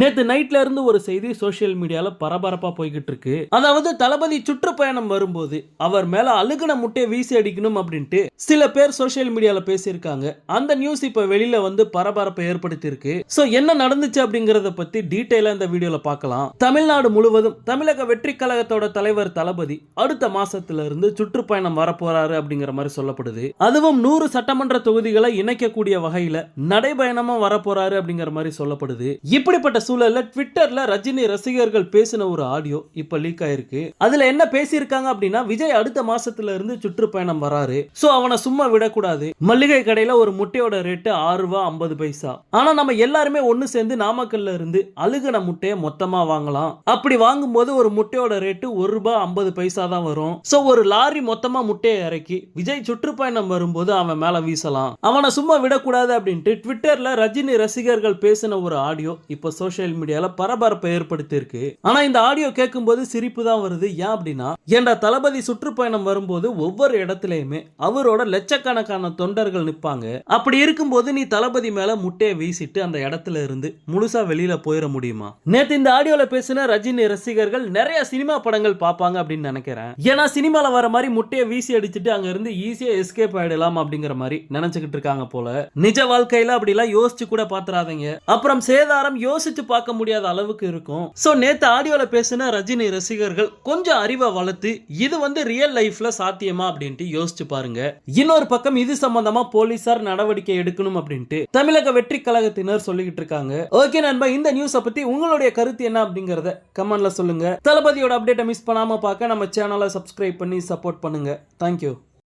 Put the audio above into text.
நேத்து நைட்ல இருந்து ஒரு செய்தி சோசியல் மீடியால பரபரப்பா போய்கிட்டு இருக்கு. அதாவது தளபதி சுற்றுப்பயணம் வரும்போது அவர் மேல அழுகுன முட்டையை வீசி அடிக்கணும் அப்படின்ட்டு சில பேர் சோசியல் மீடியால பேசியிருக்காங்க. அந்த நியூஸ் இப்ப வெளியில வந்து பரபரப்பை ஏற்படுத்தி இருக்கு. சோ என்ன நடந்துச்சு அப்படிங்கறத பத்தி டீட்டெயிலா இந்த வீடியோல பார்க்கலாம். தமிழ்நாடு முழுவதும் தமிழக வெற்றி கழகத்தோட தலைவர் தளபதி அடுத்த மாசத்துல இருந்து சுற்றுப்பயணம் வரப்போறாரு அப்படிங்கிற மாதிரி சொல்லப்படுது. அதுவும் நூறு சட்டமன்ற தொகுதிகளை இணைக்கக்கூடிய வகையில நடைபயணமா வரப்போறாரு அப்படிங்கிற மாதிரி சொல்லப்படுது. இப்படிப்பட்ட சூழல்ல ட்விட்டர்ல ரஜினி ரசிகர்கள் பேசின ஒரு ஆடியோ இப்ப லீக் ஆயிருக்கு. அதுல என்ன பேசியிருக்காங்க அப்படின்னா விஜய் அடுத்த மாசத்துல இருந்து சுற்றுப்பயணம் வராரு. சோ அவனை சும்மா விடக்கூடாது. மல்லிகை கடையில ஒரு முட்டையோட ரேட்டு ஆறு ரூபா ஐம்பது பைசா. ஆனா நம்ம எல்லாருமே ஒண்ணு சேர்ந்து நாமக்கல்ல இருந்து அழுகின முட்டையை மொத்தமா வாங்கலாம். அப்படி வாங்கும்போது ஒரு முட்டையோட ரேட்டு ஒரு ரூபாய் ஐம்பது பைசா தான் வரும். சோ ஒரு லாரி மொத்தமா முட்டையை இறக்கி விஜய் சுற்றுப்பயணம் வரும்போது அவன் மேல வீசலாம். அவனை சும்மா விடக்கூடாது அப்படின்ட்டு ட்விட்டர்ல ரஜினி ரசிகர்கள் பேசின ஒரு ஆடியோ இப்போ சோஷியல் சோஷியல் மீடியாவில் பரபரப்பை ஏற்படுத்தியிருக்கு. ஆனால் இந்த ஆடியோ கேட்கும்போது சிரிப்பு தான் வருது. ஏன் அப்படின்னா ஏன்டா தளபதி சுற்றுப்பயணம் வரும்போது ஒவ்வொரு இடத்துலையுமே அவரோட லட்சக்கணக்கான தொண்டர்கள் நிற்பாங்க அப்படி இருக்கும்போது நீ தளபதி மேல முட்டையை வீசிட்டு அந்த இடத்துல இருந்து முழுசா வெளியில போயிட முடியுமா? நேற்று இந்த ஆடியோல பேசின ரஜினி ரசிகர்கள் நிறைய சினிமா படங்கள் பார்ப்பாங்க அப்படின்னு நினைக்கிறேன். ஏன்னா சினிமால வர மாதிரி முட்டையை வீசி அடிச்சுட்டு அங்க இருந்து ஈஸியா எஸ்கேப் ஆயிடலாம் அப்படிங்கிற மாதிரி நினைச்சுக்கிட்டு இருக்காங்க போல. நிஜ வாழ்க்கையில அப்படிலாம் யோசிச்சு கூட பாத்துறாதீங்க அப்புறம் சேதாரம் யோசிச்சு பார்க்க முடியாத அளவுக்கு இருக்கும். சோ நேத்து ஆடியோவில் பேசின ரஜினி ரசிகர்கள் கொஞ்சம் அறிவை வளர்த்து இது வந்து ரியல் லைஃப்ல சாத்தியமா அப்படின்ட்டு யோசிச்சு பாருங்க. இன்னொரு பக்கம் இது சம்பந்தமா போலீசார் நடவடிக்கை எடுக்கணும் அப்படின்ட்டு தமிழக வெற்றி கழகத்தினர் சொல்லிக்கிட்டு இருக்காங்க. ஓகே நண்பா இந்த நியூஸை பத்தி உங்களுடைய கருத்து என்ன அப்படிங்கறத கமெண்ட்ல சொல்லுங்க. தளபதியோட அப்டேட்டை மிஸ் பண்ணாம பார்க்க நம்ம சேனலை சப்ஸ்கிரைப் பண்ணி சப்போர்ட் பண்ணுங்க. தேங்க்யூ